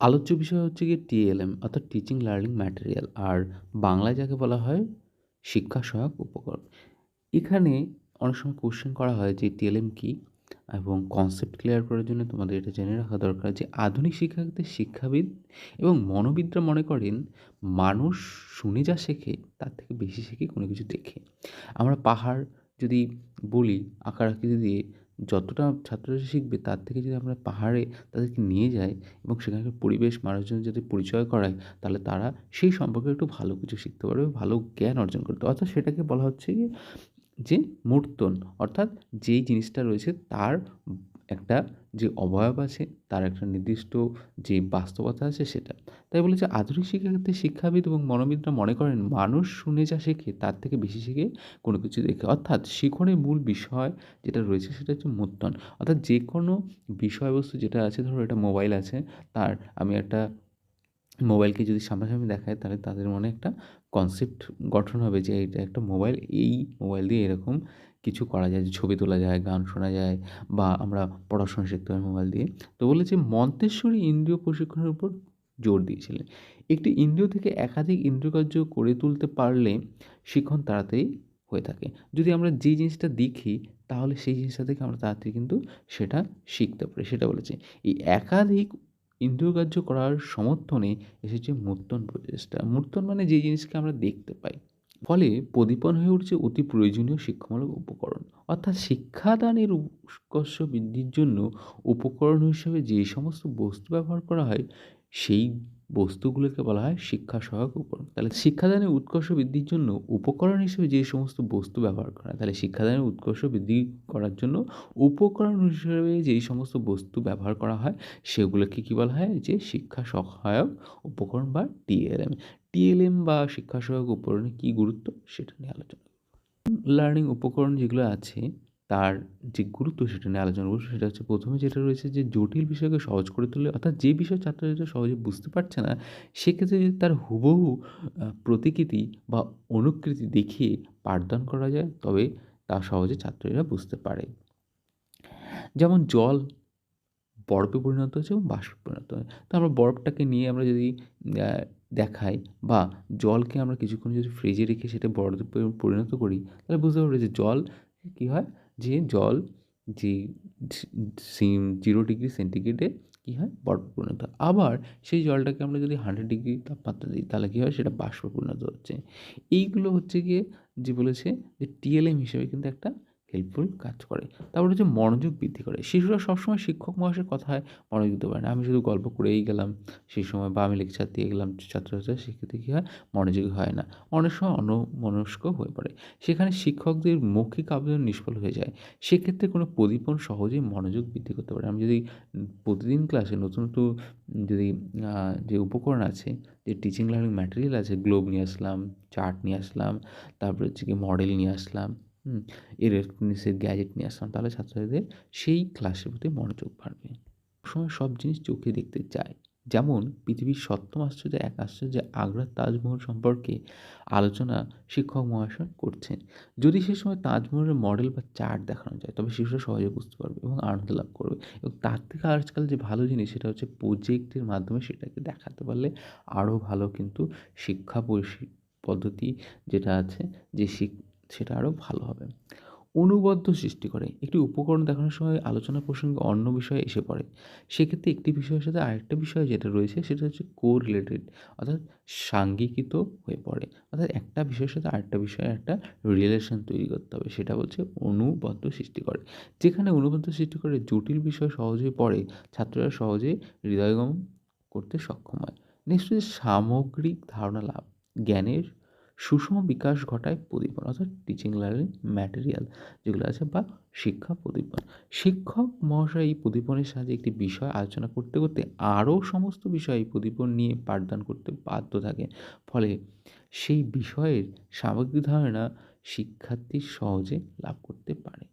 আলোচ্য বিষয় হচ্ছে গিয়ে টিএলএম অর্থাৎ টিচিং লার্নিং ম্যাটেরিয়াল আর বাংলায় যাকে বলা হয় শিক্ষা সহায়ক উপকরণ। এখানে অনেক সময় কোশ্চেন করা হয় যে টিএলএম কী এবং কনসেপ্ট ক্লিয়ার করার জন্য তোমাদের এটা জেনে রাখা দরকার যে আধুনিক শিক্ষাক্ষেত্রে শিক্ষাবিদ এবং মনোবিদরা মনে করেন মানুষ শুনে যা শেখে তার থেকে বেশি শেখে কোনো কিছু দেখে। আমরা পাহাড় যদি বলি, আঁকার আকৃতি দিয়ে যতটা ছাত্ররা শিখবে, তার থেকে যদি আমরা পাহাড়ে তাদেরকে নিয়ে যাই এবং সেখানকার পরিবেশ মানুষজন যদি পরিচয় করাই, তাহলে তারা সেই সম্পর্কে একটু ভালো কিছু শিখতে পারবে, ভালো জ্ঞান অর্জন করতে অর্থাৎ সেটাকে বলা হচ্ছে গিয়ে যে মূর্তন, অর্থাৎ যেই জিনিসটা রয়েছে, তার একটা যে অবয়ব আছে, তার একটা নির্দিষ্ট যে বাস্তবতা আছে সেটা। তাই বলে যে আধুনিক শিক্ষাক্ষেত্রে শিক্ষাবিদ এবং মনোবিদরা মনে করেন মানুষ শুনে যা শেখে, তার থেকে বেশি শেখে কোনো কিছু দেখে। অর্থাৎ শিখনের মূল বিষয় যেটা রয়েছে সেটা হচ্ছে মূর্তন। অর্থাৎ যে কোনো বিষয়বস্তু যেটা আছে, ধরো এটা মোবাইল আছে, তার আমি একটা মোবাইলকে যদি সামনাসামনি দেখায়, তাহলে তাদের মনে একটা কনসেপ্ট গঠন হবে যে এটা একটা মোবাইল, এই মোবাইল দিয়ে এরকম কিছু করা যায়, যে ছবি তোলা যায়, গান শোনা যায়, বা আমরা পড়াশোনা শিখতে পারি মোবাইল দিয়ে। তো বলেছে মন্তেশ্বরী ইন্দ্রিয় প্রশিক্ষণের উপর জোর দিয়েছিলেন। একটি ইন্দ্রিয় থেকে একাধিক ইন্দ্রিয়কার্য করে তুলতে পারলে শিক্ষণ তাড়াতাড়ি হয়ে থাকে। যদি আমরা যে জিনিসটা দেখি, তাহলে সেই জিনিসটা থেকে আমরা তাড়াতাড়ি কিন্তু সেটা শিখতে পারি। সেটা বলেছে, এই একাধিক ইন্দ্রিয়গ্রাহ্য করার সমর্থনে এসেছে মূর্তন প্রচেষ্টা। মূর্তন মানে যে জিনিসকে আমরা দেখতে পাই। ফলে প্রদীপন হয়ে উঠছে অতি প্রয়োজনীয় শিক্ষামূলক উপকরণ। অর্থাৎ শিক্ষাদানের উৎকর্ষ বৃদ্ধির জন্য উপকরণ হিসেবে যে সমস্ত বস্তু ব্যবহার করা হয়, সেই বস্তুগুলোকে বলা হয় শিক্ষা সহায়ক উপকরণ। তাহলে শিক্ষাদানের উৎকর্ষ বৃদ্ধির জন্য উপকরণ হিসেবে যে সমস্ত বস্তু ব্যবহার করা হয়, তাহলে শিক্ষাদানের উৎকর্ষ বৃদ্ধি করার জন্য উপকরণ হিসেবে যেই সমস্ত বস্তু ব্যবহার করা হয়, সেগুলোকে কী বলা হয়? যে শিক্ষা সহায়ক উপকরণ বা টিএলএম। টিএলএম বা শিক্ষা সহায়ক উপকরণের কী গুরুত্ব? সেটা নিয়ে আলোচনা লার্নিং উপকরণ যেগুলো আছে তার যে গুরুত্ব সেটা নিয়ে আলোচনা করব, সেটা হচ্ছে প্রথমে যেটা রয়েছে যে জটিল বিষয়কে সহজ করে তোলে অর্থাৎ যে বিষয় ছাত্রছাত্রীরা সহজে বুঝতে পারছে না, সেক্ষেত্রে যদি তার হুবহু প্রতিকৃতি বা অনুকৃতি দেখিয়ে পাঠদান করা যায়, তবে তা সহজে ছাত্রীরা বুঝতে পারে। যেমন জল বরফে পরিণত হচ্ছে এবং বাষ্পে পরিণত হয় তো আমরা বরফটাকে নিয়ে আমরা যদি দেখাই বা জলকে আমরা কিছুক্ষণ যদি ফ্রিজে রেখে সেটা বরফে পরিণত করি, তাহলে বুঝতে পারব যে জল কী হয়? যে জল, যে জিরো ডিগ্রি সেন্টিগ্রেডে কী হয়? বরফে পরিণত আবার সেই জলটাকে আমরা যদি হান্ড্রেড ডিগ্রি তাপমাত্রা দিই, তাহলে কী হয়? সেটা বাষ্পে পরিণত হচ্ছে। এইগুলো হচ্ছে গিয়ে যে বলেছে যে টিএলএম হিসেবে কিন্তু একটা হেল্পফুল কাজ করে। তারপরে হচ্ছে মনোযোগ বৃদ্ধি করে। শিশুরা সবসময় শিক্ষক মহাশয়ের কথায় মনোযোগ দিতে পারে না। আমি শুধু গল্প করেই গেলাম সেই সময় বা আমি লেকচার দিয়ে গেলাম ছাত্রছাত্রীরা, সেক্ষেত্রে কী হয়? মনোযোগী হয় না। অনেক সময় অন্যমনস্ক হয়ে পড়ে। সেখানে শিক্ষকদের মৌখিক আবেদন নিষ্ফল হয়ে যায়। সেক্ষেত্রে কোনো প্রদীপন সহজেই মনোযোগ বৃদ্ধি করতে পারে আমি যদি প্রতিদিন ক্লাসে নতুন নতুন যদি যে উপকরণ আছে, যে টিচিং লার্নিং ম্যাটেরিয়াল আছে গ্লোব নিয়ে আসলাম চার্ট নিয়ে আসলাম, তারপরে হচ্ছে কি মডেল নিয়ে আসলাম হুম ইলেকট্রনিক্সের গ্যাজেট নিয়ে আসলাম, তাহলে ছাত্রছাত্রীদের সেই ক্লাসের প্রতি মনোযোগ বাড়বে। সময় সব জিনিস চোখে দেখতে চায়। যেমন, পৃথিবীর সপ্তম আশ্চর্য, এক আশ্চর্য আগ্রার তাজমহল সম্পর্কে আলোচনা শিক্ষক মহাশয় করছেন। যদি সে সময় তাজমহলের মডেল বা চার্ট দেখানো যায়, তবে শিশুরা সহজে বুঝতে পারবে এবং আনন্দ লাভ করবে। এবং তার থেকে আজকাল যে ভালো জিনিস, সেটা হচ্ছে প্রজেক্টের মাধ্যমে সেটাকে দেখাতে পারলে আরও ভালো কিন্তু শিক্ষা পদ্ধতি যেটা আছে, যে শিক সেটা আরও ভালো হবে। অনুবদ্ধ সৃষ্টি করে। একটি উপকরণ দেখানোর সময় আলোচনা প্রসঙ্গে অন্য বিষয়ে এসে পড়ে। সেক্ষেত্রে একটি বিষয়ের সাথে আরেকটা বিষয় যেটা রয়েছে, সেটা হচ্ছে কো রিলেটেড অর্থাৎ সাঙ্গীকৃত হয়ে পড়ে। অর্থাৎ একটা বিষয়ের সাথে আরেকটা বিষয়ে একটা রিলেশন তৈরি করতে হবে, সেটা বলছে অনুবদ্ধ সৃষ্টি করে। যেখানে অনুবদ্ধ সৃষ্টি করে জটিল বিষয় সহজেই পড়ে, ছাত্ররা সহজে হৃদয়গম করতে সক্ষম হয়। নেক্সট হচ্ছে সামগ্রিক ধারণা লাভ, জ্ঞানের সুষম বিকাশ ঘটায় প্রদীপন, অর্থাৎ টিচিং লার্নিং ম্যাটেরিয়াল যেগুলো আছে বা শিক্ষা প্রদীপন। শিক্ষক মহাশয় এই প্রদীপনের সাহায্যে একটি বিষয় আলোচনা করতে করতে আরও সমস্ত বিষয় প্রদীপন নিয়ে পাঠদান করতে বাধ্য থাকে। ফলে সেই বিষয়ের সামগ্রিক ধারণা শিক্ষার্থী সহজে লাভ করতে পারে।